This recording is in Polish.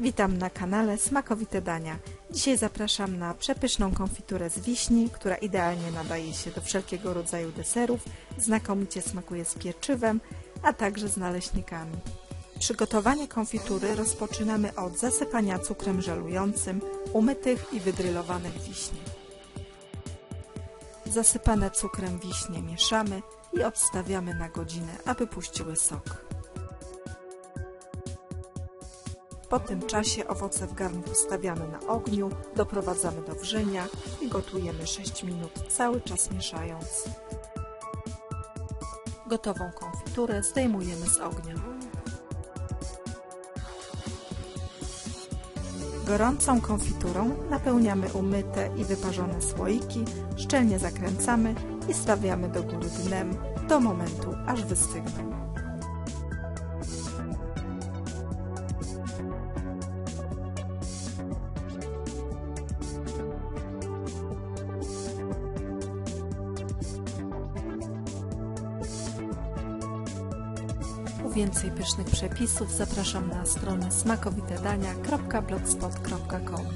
Witam na kanale Smakowite Dania. Dzisiaj zapraszam na przepyszną konfiturę z wiśni, która idealnie nadaje się do wszelkiego rodzaju deserów, znakomicie smakuje z pieczywem, a także z naleśnikami. Przygotowanie konfitury rozpoczynamy od zasypania cukrem żelującym umytych i wydrylowanych wiśni. Zasypane cukrem wiśnie mieszamy i odstawiamy na godzinę, aby puściły sok. Po tym czasie owoce w garnku stawiamy na ogniu, doprowadzamy do wrzenia i gotujemy 6 minut, cały czas mieszając. Gotową konfiturę zdejmujemy z ognia. Gorącą konfiturą napełniamy umyte i wyparzone słoiki, szczelnie zakręcamy i stawiamy do góry dnem do momentu, aż wystygną. Więcej pysznych przepisów zapraszam na stronę smakowitedania.blogspot.com